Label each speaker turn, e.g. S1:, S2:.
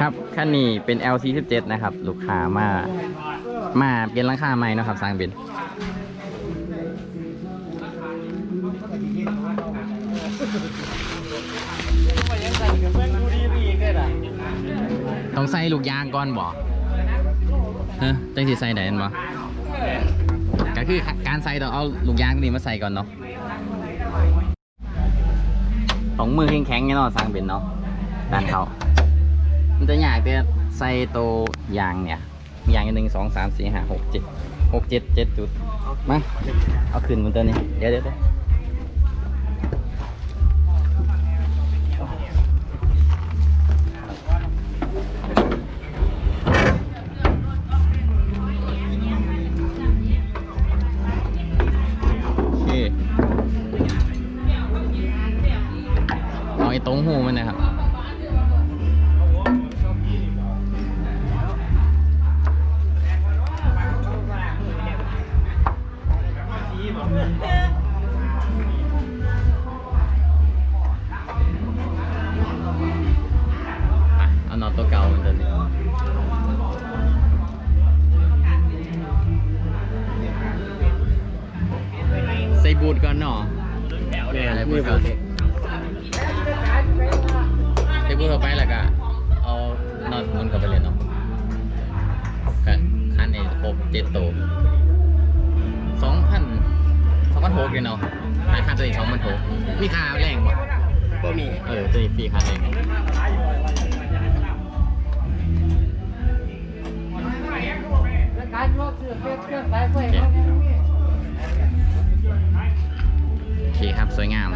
S1: ครับคันนี้เป็น L47 นะครับ ลูกค้ามา มาเปลี่ยนหลังคาใหม่เนาะครับสร้างเป็นต้องใส่ลูกยางก่อนบ่ฮ้ยจังสิใส่ได้แม่นบ่ก็คือการใส่ต้องเอาลูกยางนี้มาใส่ก่อนเนาะต้องมือแข็งๆเนาะสร้างเป็นเนาะด้านเขา มันจะยากแต่ใส่โตวยางเนี่ยมียางอันหนึ่งสองสามสี่ห้าหกเจ็ดหกเจ็ดเจ็ดจุดมาเอาขึ้นบนตัวนี้เดี๋ยวเดี๋ยวเดี๋ยวเคเอาไอ้ตรงหูมันนะครับ เอานอตตัวเก่ามือนเดิมดิใส่บูทก่อนเนาะอะไรบูทก่อนใส่บูทเขาไปแล้วก็เอานอตมันเข้าไปเลยเนาะก็คันนี้ครบเจ็ดตัว นหกเลยเนาะขายคันตัวนี้สองพันหกมีค่าแรงบ่
S2: บ่มี
S1: เออตัวนี้ฟรีคันเอง
S3: การยกเสื้อเสื้อเสื้อสายไฟ
S1: โอเคครับ สวยงาม